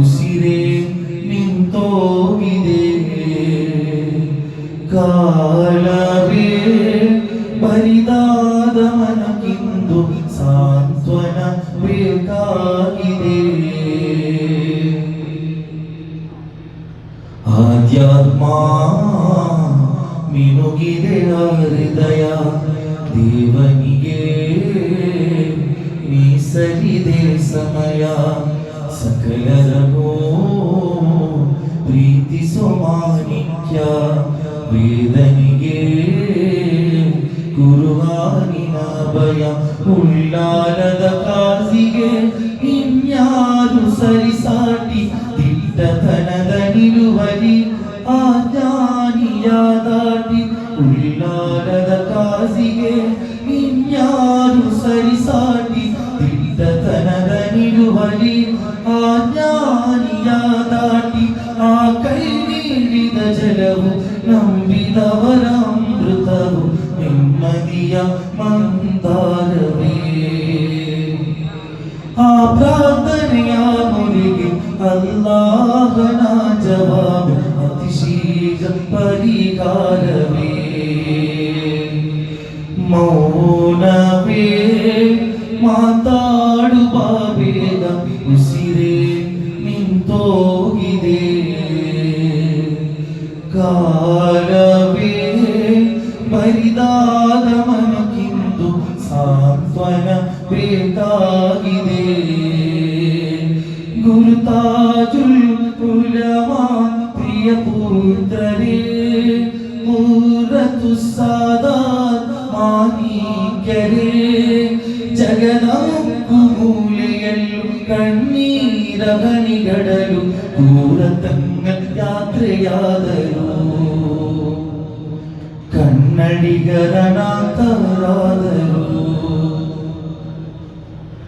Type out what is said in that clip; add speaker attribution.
Speaker 1: ಉಸಿರೇ ನಿಂತೋಗಿದೆ ಕಾಲವೇ ಬರಿದಾದ ಮನಕ್ಕಿಂದು ಸಾಂತ್ವನ ಬೇಕಾಗಿದೆ ಆಧ್ಯಾತ್ಮ ಮಿನುಗಿದೆ ಹೃದಯ ದೇವನಿಗೆ ಮೀಸಲಿದೆ ಸಮಯ സകലതമോ പ്രീതി സമാനിക്ക വേദനികേ കുർവാനിനാഭയ ഉള്ളാലത കാസികെ ഇഞ്ഞാരു സരിസാട്ടി തിട്ടതനതനിലുവരി ആജാനിയാതാട്ടി ഉള്ളാലത കാസികെ ആ ഞാനിയാതാട്ടി ആ കൈവീഴിത ജലവും നമ്പിതവരാമൃതവും നിമ്മതിയ മന്ദാരവേ. ആ പ്രാർത്ഥനയാ മുരുകി അല്ലാഹന ജവാബ് അതിശീജ പരിഹാരമേ മൗനവേ മാ കാലവേ പരിതാതമനക്കിന്തു സാന്ത്വന പ്രിയതാകിതേ ഗുരുതാജുൽ ഉലമാ പ്രിയപുത്രരേ മൂറത്തു സദാ മാനിക്കരേ ജഗനാക്കു മൂലയല്ലു കണ്ണീരവനികടലു ദൂരത്തങ്ങൾ യാത്രയാതരേ അടികരണാത്തവരാ